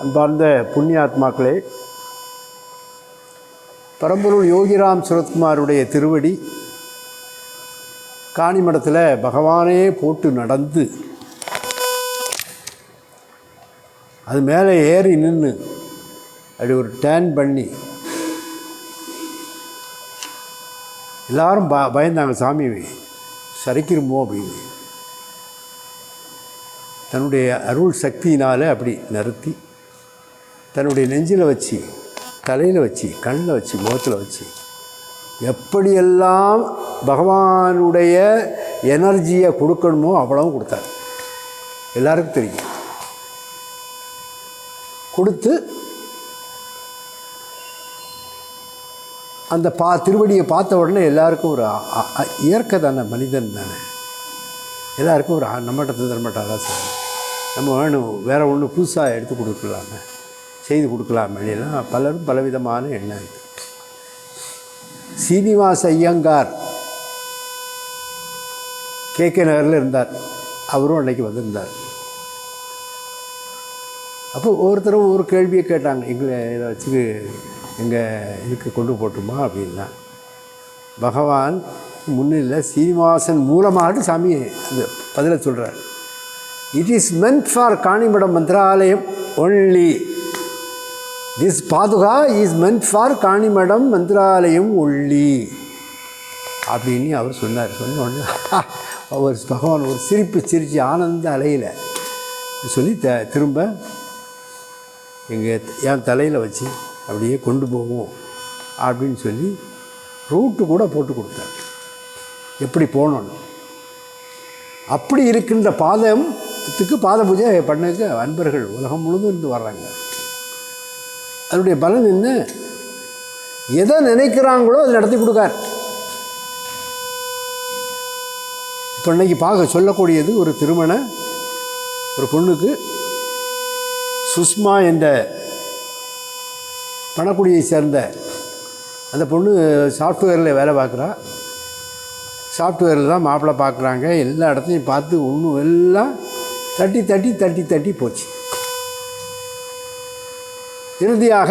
அன்பார்ந்த புண்ணியாத்மாக்களே பரம்பொருள் யோகிராம் சுரத்குமாருடைய திருவடி காணிமடத்தில் பகவானே போட்டு நடந்து அது மேலே ஏறி நின்று அப்படி ஒரு டேன் பண்ணி எல்லாரும் ப பயந்தாங்க சாமி சரிக்கிருமோ? அப்படின்னு. தன்னுடைய அருள் சக்தியினால் அப்படி நிறுத்தி தன்னுடைய நெஞ்சில் வச்சு தலையில் வச்சு கண்ணில் வச்சு முகத்தில் வச்சு எப்படியெல்லாம் பகவானுடைய எனர்ஜியை கொடுக்கணுமோ அவ்வளவும் கொடுத்தார். எல்லாருக்கும் தெரியும். கொடுத்து அந்த பா திருவடியை பார்த்த உடனே எல்லாருக்கும் ஒரு அ- அ- இயற்கை தானே மனிதன் தானே. எல்லாருக்கும் ஒரு நம்மகிட்ட தந்துட மாட்டாரா சார்? நம்ம வேணும் வேறு ஒன்று புதுசாக எடுத்து கொடுக்கலாமே. செய்து கொடுக்கலாமேலாம் பலரும் பலவிதமான எண்ணம் சீனிவாச ஐயங்கார் கே கே நகரில் இருந்தார். அவரும் அன்றைக்கி வந்திருந்தார். அப்போ ஒவ்வொருத்தரும் ஒரு கேள்வியை கேட்டாங்க. எங்களை இதை வச்சு எங்கள் இதுக்கு கொண்டு போட்டுமா அப்படின்னா பகவான் முன்னில் சீனிவாசன் மூலமாக சாமி அந்த பதிலை சொல்கிறார் it is meant for Kanimadam Mantralayam only this paduka is meant for Kanimadam Mantralayam only அப்படின்னு அவர் சொன்னார். சொன்ன உடனே அவர் பகவான் ஒரு சிரிப்பு சிரித்து ஆனந்த அலையில் சொல்லி த திரும்ப எங்கள் என் தலையில் வச்சு அப்படியே கொண்டு போவோம் அப்படின்னு சொல்லி ரூட்டு கூட போட்டு கொடுத்தார். எப்படி போகணும்னு? அப்படி இருக்கின்ற பாதத்துக்கு பாத பூஜை பண்ணக்கு அன்பர்கள் உலகம் முழுதும் இருந்து வர்றாங்க. அதனுடைய பலன் என்ன? எதை நினைக்கிறாங்களோ அதை நடத்தி கொடுக்கார். இப்போ இன்றைக்கி பார்க்க சொல்லக்கூடியது ஒரு திருமண ஒரு பொண்ணுக்கு சுஷ்மா என்ற பணக்குடியை சேர்ந்த அந்த பொண்ணு சாஃப்ட்வேரில் வேலை பார்க்குறா. சாஃப்ட்வேரில் தான் மாப்பிள்ளை பார்க்குறாங்க. எல்லா இடத்தையும் பார்த்து ஒன்றும் எல்லாம் தட்டி தட்டி தட்டி தட்டி போச்சு. இறுதியாக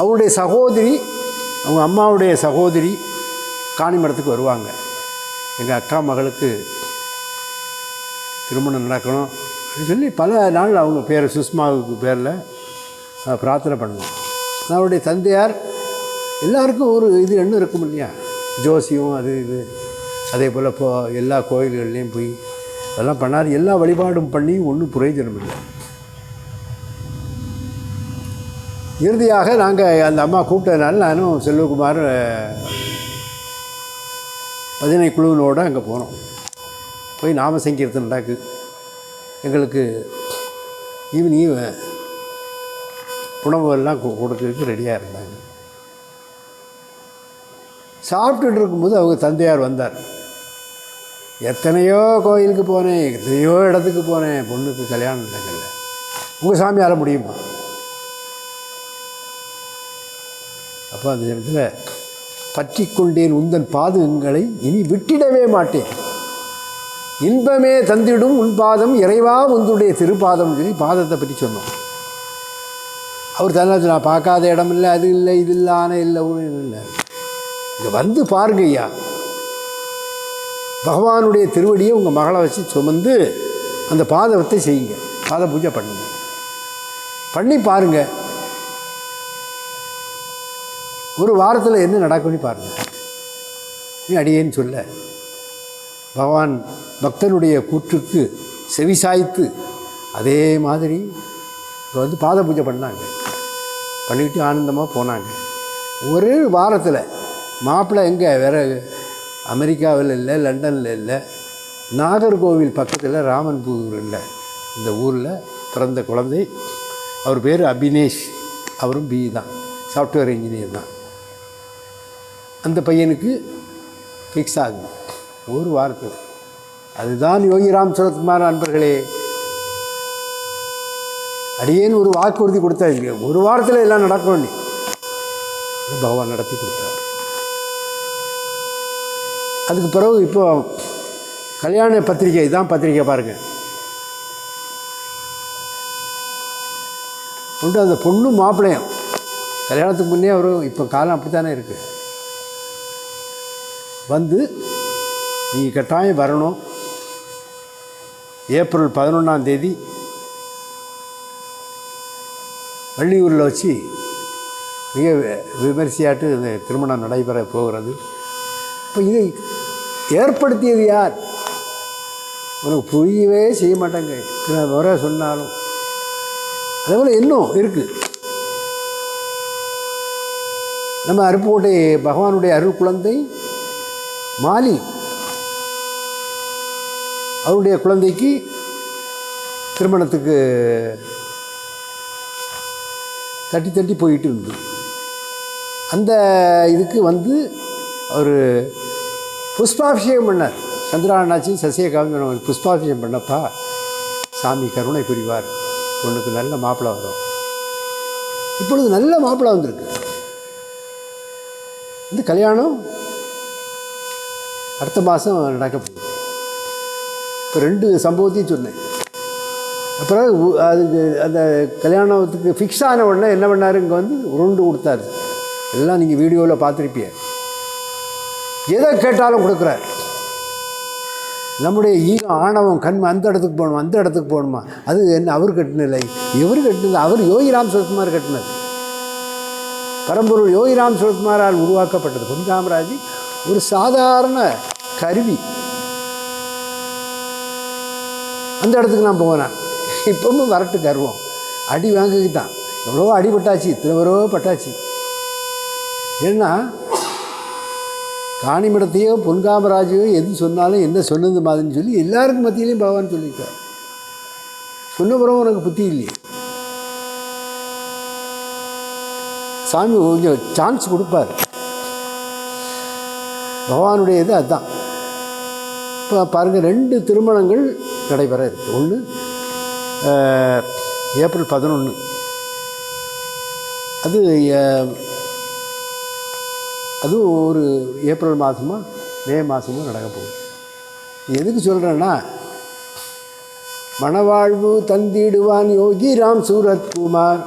அவருடைய சகோதரி அவங்க அம்மாவுடைய சகோதரி காணிமடத்துக்கு வருவாங்க. எங்கள் அக்கா மகளுக்கு திருமணம் நடக்கணும். அப்படின்னு சொல்லி பல நாள் அவங்க பேர் சுஷ்மாவுக்கு பேரில் பிரார்த்தனை பண்ணுவோம். அவருடைய தந்தையார் எல்லாருக்கும் ஒரு இது எண்ணம் இருக்கும் இல்லையா? ஜோசியம் அது இது. அதே போல் இப்போ எல்லா கோயில்கள்லேயும் போய் அதெல்லாம் பண்ணார். எல்லா வழிபாடும் பண்ணி ஒன்றும் பிரயோஜனம் இல்லை. இறுதியாக நாங்கள் அந்த அம்மா கூப்பிட்டதுனால நானும் செல்வகுமார் பதினை குழுவினோடு அங்கே போனோம். போய் நாம சங்கீர்த்தனம் நடக்கு. எங்களுக்கு ஈவினிங் உணவு எல்லாம் கொடுக்கறதுக்கு ரெடியாக இருந்தாங்க. சாப்பிட்டுட்டு இருக்கும்போது அவங்க தந்தையார் வந்தார். எத்தனையோ கோயிலுக்கு போனேன் எத்தனையோ இடத்துக்கு போனேன் பொண்ணுக்கு கல்யாணம் நடக்கல. உங்கள் சாமியால் முடியுமா? அப்போ அந்த இதில் பற்றி கொண்டேன் உந்தன் பாதங்களை இனி விட்டிடவே மாட்டேன். இன்பமே தந்திடும் உன் பாதம் இறைவா உந்துடைய திருப்பாதம் சொல்லி பாதத்தை பற்றி சொன்னோம் அவர் தன்னாச்சு நான் பார்க்காத இடம் இல்லை அது இல்லை இது இல்லை ஆனை இல்லை ஒன்றும் இல்லை. இங்கே வந்து பாருங்க ஐயா. பகவானுடைய திருவடியை உங்கள் மகளை வச்சு சுமந்து அந்த பாதத்தை செய்யுங்க. பாத பூஜை பண்ணுங்க. பண்ணி பாருங்க. ஒரு வாரத்தில் என்ன நடக்கும்னு பாருங்கள் நீ அடியேன்னு சொல்ல. பகவான் பக்தனுடைய கூற்றுக்கு செவி சாய்த்து அதே மாதிரி இங்கே வந்து பாத பூஜை பண்ணாங்க. பண்ணிக்கிட்டு ஆனந்தமாக போனாங்க. ஒரு வாரத்தில் மாப்பிள்ளை எங்கே? வேறு அமெரிக்காவில் இல்லை லண்டனில் இல்லை நாகர்கோவில் பக்கத்தில் ராமன்பூரில் இல்லை. இந்த ஊரில் பிறந்த குழந்தை. அவர் பேர் அபினேஷ். அவரும் பி தான். சாஃப்ட்வேர் இன்ஜினியர் தான். அந்த பையனுக்கு ஃபிக்ஸ் ஆகுது. ஒரு வாரத்தில். அதுதான் யோகிராம் சுரத்குமார் நண்பர்களே அடியேன்னு ஒரு வாக்குறுதி கொடுத்தாங்க ஒரு வாரத்தில் எல்லாம் நடக்கணும்னு பகவான் நடத்தி கொடுத்தார். அதுக்கு பிறகு இப்போ கல்யாண பத்திரிக்கை இதான் பத்திரிக்கை பாருங்கள் கொண்டு அந்த பொண்ணும் மாப்பிள்ளையும். கல்யாணத்துக்கு முன்னே அவர் இப்போ காலம் அப்படி தானே இருக்குது வந்து நீங்கள் கட்டாயம் வரணும். ஏப்ரல் பதினொன்றாம் தேதி வள்ளியூரில் வச்சு மிக விமரிசையாட்டு இந்த திருமணம் நடைபெற போகிறது. இப்போ இதை ஏற்படுத்தியது யார்? உனக்கு புரியவே செய்ய மாட்டாங்க. இத்தனை முறை சொன்னாலும். அதே போல் இன்னும் இருக்குது நம்ம அருப்புக்கோட்டை பகவானுடைய அருள் குழந்தை மாலி. அவருடைய குழந்தைக்கு திருமணத்துக்கு தட்டி தட்டி போயிட்டு இருந்தது அந்த இதுக்கு வந்து அவர் புஷ்பாபிஷேகம் பண்ணார். சந்திரானாச்சி சசியகாமி புஷ்பாபிஷேகம் பண்ணப்பா சாமி கருணை புரிவார். பொண்ணுக்கு நல்ல மாப்பிள்ளை வரும். இப்பொழுது நல்ல மாப்பிள்ளை வந்திருக்கு. இந்த கல்யாணம் அடுத்த மாதம் நடக்க போகுது. இப்போ ரெண்டு சம்பவத்தையும் சொன்னேன். அப்புறம் அதுக்கு அந்த கல்யாணத்துக்கு ஃபிக்ஸ் ஆன உடனே என்ன பண்ணார்? இங்கே வந்து உருண்டு கொடுத்தாரு. எல்லாம் நீங்கள் வீடியோவில் பார்த்துருப்பீங்க. எதை கேட்டாலும் கொடுக்குறாரு. நம்முடைய ஈகம் ஆணவம் கண் அந்த இடத்துக்கு போகணுமா? அந்த இடத்துக்கு போகணுமா? அது என்ன அவர் கட்டினில்லை இவர் கட்டினது அவர் யோகிராம் சுரத்குமார் கட்டினது. பரம்பொருள் யோகிராம் சுரத்குமாரால் உருவாக்கப்பட்டது. பொன் காமராஜ் ஒரு சாதாரண கருவி. அந்த இடத்துக்கு நான் போனேன் இப்பவும் வரட்டு கருவம். அடி வாங்கிக்கு தான் எவ்வளோ அடிபட்டாச்சு இத்தனை பட்டாச்சு. ஏன்னா காணிமடத்தையோ பொன்காமராஜையோ எது சொன்னாலும் என்ன சொன்னது மாதிரின்னு சொல்லி எல்லாருக்கும் மத்தியிலையும் பகவான் சொல்லியிருக்கார். சொன்ன பிறகு உனக்கு புத்தி இல்லையே. சாமி கொஞ்சம் சான்ஸ் கொடுப்பார். பகவானுடைய இது அதுதான் இப்போ பாருங்கள் ரெண்டு திருமணங்கள் நடைபெற இருக்குது ஒன்று ஏப்ரல் பதினொன்று அது அதுவும் ஒரு ஏப்ரல் மாதமோ மே மாதமோ நடக்க போகுது. எதுக்கு சொல்கிறேன்னா மணவாழ்வு தந்திடுவான் யோகிராம் சூரத்குமார்.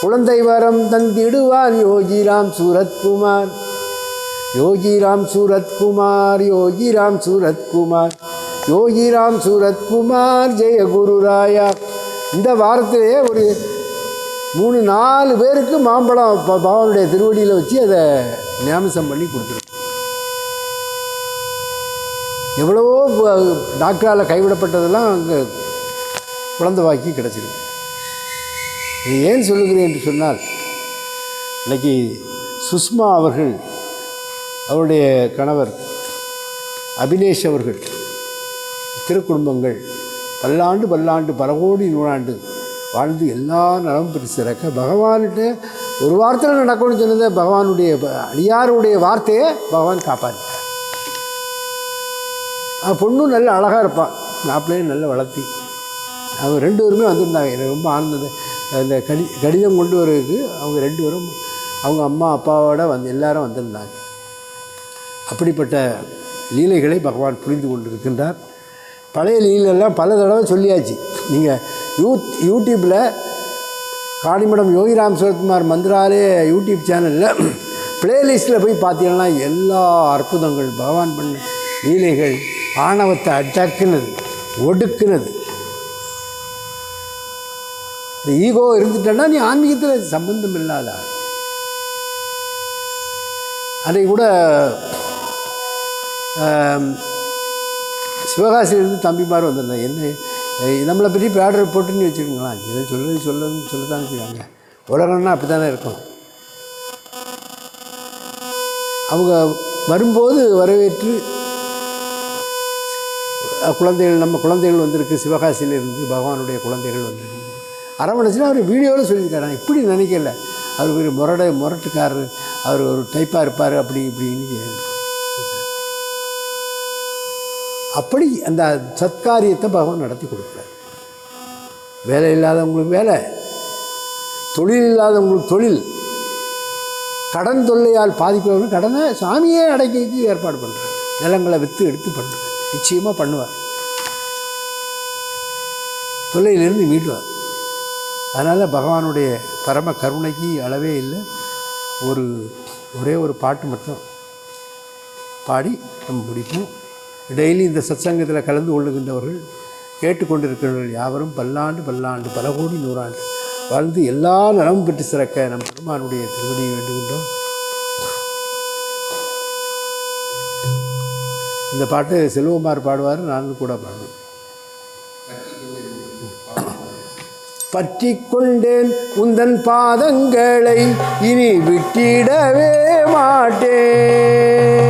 குழந்தை வரம் தந்திடுவான் யோகிராம் சூரத்குமார். யோகிராம் சூரத்குமார் யோகிராம் சூரத்குமார் யோகிராம் சூரத்குமார் ஜெய குருராயா இந்த வாரத்திலேயே ஒரு மூணு நாலு பேருக்கு மாம்பழம் ப- திருவடியில் வச்சு அதை ஞாபகம் பண்ணி கொடுத்துருக்கோம் எவ்வளவோ டாக்டரால் கைவிடப்பட்டதெல்லாம் அங்கே குழந்தை வாக்கி கிடச்சிருக்கு. இது ஏன் சொல்லுகிறேன் என்று சொன்னால் இன்னைக்கு சுஷ்மா அவர்கள் அவருடைய கணவர் அபினேஷ் அவர்கள் திருக்குடும்பங்கள் பல்லாண்டு பல்லாண்டு பல கோடி நூறாண்டு வாழ்ந்து எல்லா நலம் பெற்று சிறக்க பகவான்கிட்ட ஒரு வார்த்தையில் நடக்கும்னு சொன்னதை பகவானுடைய அடியாருடைய வார்த்தையை பகவான் காப்பாற்றிட்டார். பொண்ணும் நல்ல அழகாக இருப்பான் மாப்பிள்ளையும் நல்ல வளர்த்தி. அவங்க ரெண்டு பேருமே வந்திருந்தாங்க எனக்கு ரொம்ப ஆனந்தது அந்த கடி கடிதம் கொண்டு வரதுக்கு அவங்க ரெண்டு பேரும் அவங்க அம்மா அப்பாவோட வந்து எல்லாரும் வந்திருந்தாங்க. அப்படிப்பட்ட லீலைகளை பகவான் புரிந்து கொண்டிருக்கின்றார். பழைய லீலெல்லாம் பல தடவை சொல்லியாச்சு. நீங்கள் யூ யூடியூப்பில் காணிமடம் யோகிராம் சிவகுமார் மந்திராலே யூடியூப் சேனலில் பிளேலிஸ்ட்டில் போய் பார்த்தீங்கன்னா எல்லா அற்புதங்கள் பகவான் பண்ண லீலைகள் ஆணவத்தை அடக்குனது ஒடுக்குனது. இந்த ஈகோ இருந்துட்டேன்னா நீ ஆன்மீகத்தில் சம்பந்தம் இல்லாத அன்றைக்கு கூட சிவகாசியிலிருந்து தம்பிமார் வந்திருந்தேன் என்ன நம்மளை பற்றி பேடர் போட்டுன்னு வச்சுக்கோங்களேன். இதை சொல்ல சொல்லணும்னு சொல்லத்தானே செய்வாங்க உலகம்னா அப்படி தானே இருக்கும். அவங்க வரும்போது வரவேற்று குழந்தைகள் நம்ம குழந்தைகள் வந்திருக்கு. சிவகாசியிலிருந்து பகவானுடைய குழந்தைகள் வந்திருக்கு. அரவணைச்சில் அவர் வீடியோவில் சொல்லியிருக்காரு. நான் இப்படி நினைக்கல. அவர் ஒரு முரட முரட்டுக்காரர். அவர் ஒரு டைப்பாக இருப்பார் அப்படி இப்படின்னு அப்படி அந்த சத்காரியத்தை பகவான் நடத்தி கொடுக்குறார். வேலை இல்லாதவங்களுக்கு வேலை தொழில் இல்லாதவங்களுக்கு தொழில். கடன் தொல்லையால் பாதிப்பவர்கள் கடனை சாமியே அடைக்கிறதுக்கு ஏற்பாடு பண்ணுறார் நிலங்களை விற்று எடுத்து பண்ணுறார் நிச்சயமாக பண்ணுவார். தொல்லையிலிருந்து மீட்டுவார். அதனால் பகவானுடைய பரம கருணைக்கு அளவே இல்லை. ஒரு ஒரே ஒரு பாட்டு மட்டும் பாடி நம்ம முடிப்போம். டெய்லி இந்த சத்சங்கத்தில் கலந்து கொள்ளுகின்றவர்கள் கேட்டுக்கொண்டிருக்கிறவர்கள் யாவரும் பல்லாண்டு பல்லாண்டு பல கோடி நூறாண்டு வாழ்ந்து எல்லா நலமும் பெற்று சிறக்க நம் பெருமானுடைய திருவடியை வேண்டுகின்றோம். இந்த பாட்டு செல்வகுமார் பாடுவார் நானும் கூட பாடுவேன். பற்றி கொண்டேன் உந்தன் பாதங்களை இனி விட்டிடவே மாட்டேன்.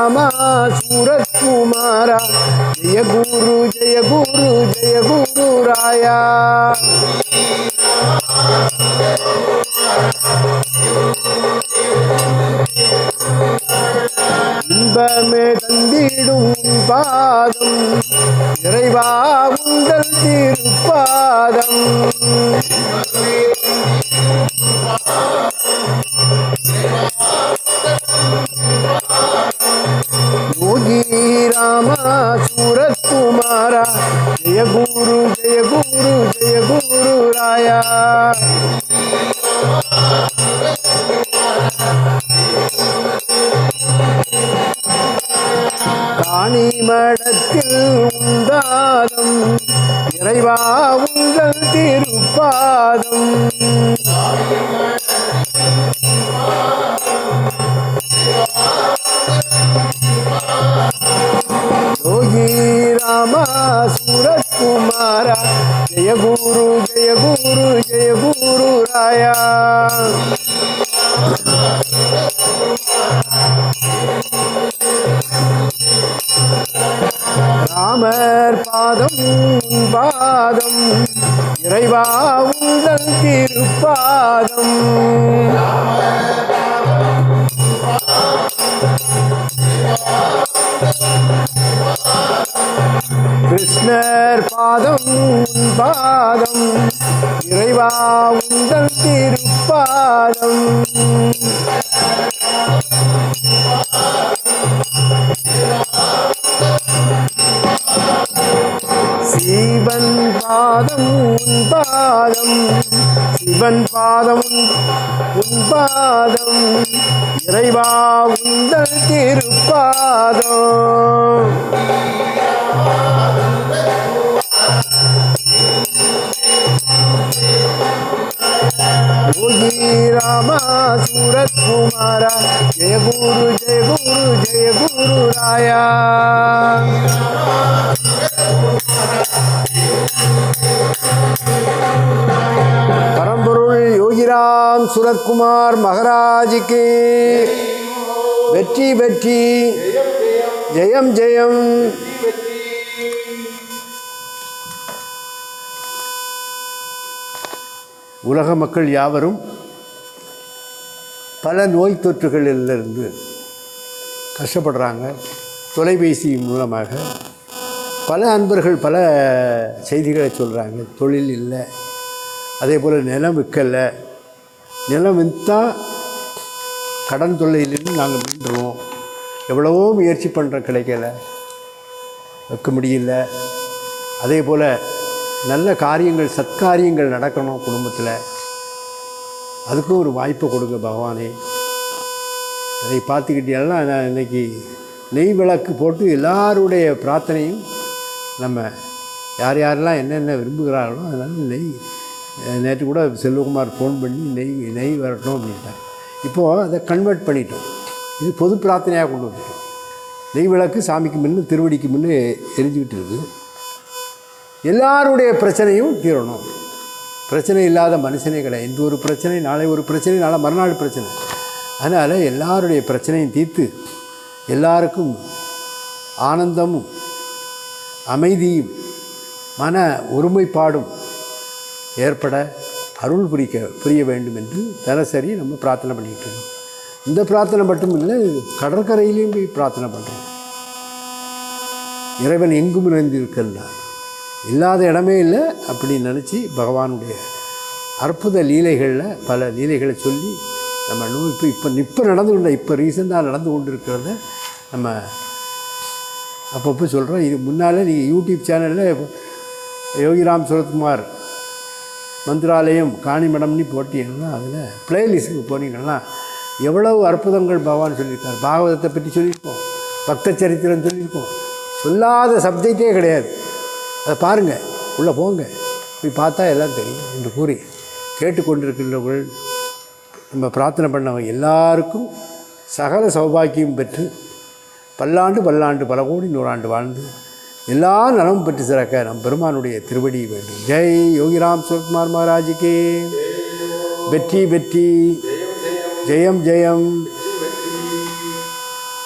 ராமா சூரத்குமாரா ஜெய குரு ஜெய குரு ஜெய ஜெய குரு ஜெய குரு ஜெய குரு ராயா காணி மடத்தில் உண்டாதம் இறைவா உங்கள் திருப்பாதம். குரு ஜெய குரு ஜெய குரு ராயா. ராமர் பாதம் பாதம் இறைவா உங்கள் திருப்பாதம். கிருஷ்ணர் பாதம் உன் சுரத்குமார் மகராஜுக்கு. வெற்றி வெற்றி. ஜெயம் ஜெயம். உலக மக்கள் யாவரும் பல நோய் தொற்றுகளிலிருந்து கஷ்டப்படுறாங்க. தொலைபேசி மூலமாக பல அன்பர்கள் பல செய்திகளை சொல்கிறாங்க தொழில் இல்லை. அதே போல் நிலம் விற்கலை. நிலம் விற்றா கடன் தொல்லையிலிருந்து நாங்கள் மீண்டுருவோம் எவ்வளவோ முயற்சி பண்ணுற கிடைக்கல வைக்க முடியல. அதே போல் நல்ல காரியங்கள் சத்காரியங்கள் நடக்கணும் குடும்பத்தில். அதுக்கும் ஒரு வாய்ப்பை கொடுங்க பகவானே. அதை பார்த்துக்கிட்டீங்கன்னா நான் இன்னைக்கு நெய் விளக்கு போட்டு எல்லாருடைய பிரார்த்தனையும் நம்ம யார் யாரெல்லாம் என்னென்ன விரும்புகிறார்களோ அதனால் நெய் நேற்று கூட செல்வகுமார் ஃபோன் பண்ணி நெய் நெய் வரட்டும் அப்படின்ட்டார். இப்போது அதை கன்வெர்ட் பண்ணிட்டோம். இது பொது பிரார்த்தனையாக கொண்டு வந்துட்டோம். நெய் விளக்கு சாமிக்கு முன்னு திருவடிக்கு முன்னே எரிஞ்சுக்கிட்டு இருக்குது. எல்லாருடைய பிரச்சனையும் தீரணும். பிரச்சனை இல்லாத மனுஷனே கிடையாது. இந்த ஒரு பிரச்சனை நாளை ஒரு பிரச்சனை நாளை மறுநாள் பிரச்சனை. அதனால் எல்லாருடைய பிரச்சனையும் தீர்த்து எல்லாருக்கும் ஆனந்தமும் அமைதியும் மன ஒருமைப்பாடும் ஏற்பட அருள் புரிக்க புரிய வேண்டும் என்று தினசரி நம்ம பிரார்த்தனை பண்ணிக்கிட்டு இருக்கோம். இந்த பிரார்த்தனை மட்டும் இல்லை கடற்கரையிலையும் போய் பிரார்த்தனை பண்ணுறோம் இறைவன் எங்கும் நிறைந்திருக்கின்றார் இல்லாத இடமே இல்லை அப்படின்னு நினச்சி பகவானுடைய அற்புத லீலைகளில் பல லீலைகளை சொல்லி நம்ம இன்னும் இப்போ இப்போ இப்போ நடந்து கொண்ட இப்போ ரீசெண்டாக நடந்து கொண்டு இருக்கிறத நம்ம அப்பப்போ சொல்கிறோம் இது முன்னால் நீங்கள் யூடியூப் சேனலில் யோகிராம் சுரத்குமார் மந்திராலயம் காணிமடம்னு போட்டீங்கன்னா அதில் பிளேலிஸ்ட்டுக்கு போனீங்கன்னா எவ்வளவு அற்புதங்கள் பகவான் சொல்லியிருக்கார். பாகவதத்தை பற்றி சொல்லியிருக்கோம் பக்த சரித்திரம் சொல்லியிருக்கோம் சொல்லாத சப்ஜெக்டே கிடையாது. அதை பாருங்கள் உள்ளே போங்க. போய் பார்த்தா எல்லாம் தெரியும் என்று கூறி கேட்டுக்கொண்டிருக்கின்றவர்கள் நம்ம பிரார்த்தனை பண்ணவங்க எல்லாருக்கும் சகல சௌபாக்கியம் பெற்று பல்லாண்டு பல்லாண்டு பல கோடி நூறாண்டு வாழ்ந்து எல்லா நலமும் பெற்று சிறக்க நம் பெருமானுடைய திருவடி வேண்டும். ஜெய் யோகிராம் சுரத்குமார் மகாராஜுக்கு. வெற்றி வெற்றி. ஜெயம் ஜெயம்.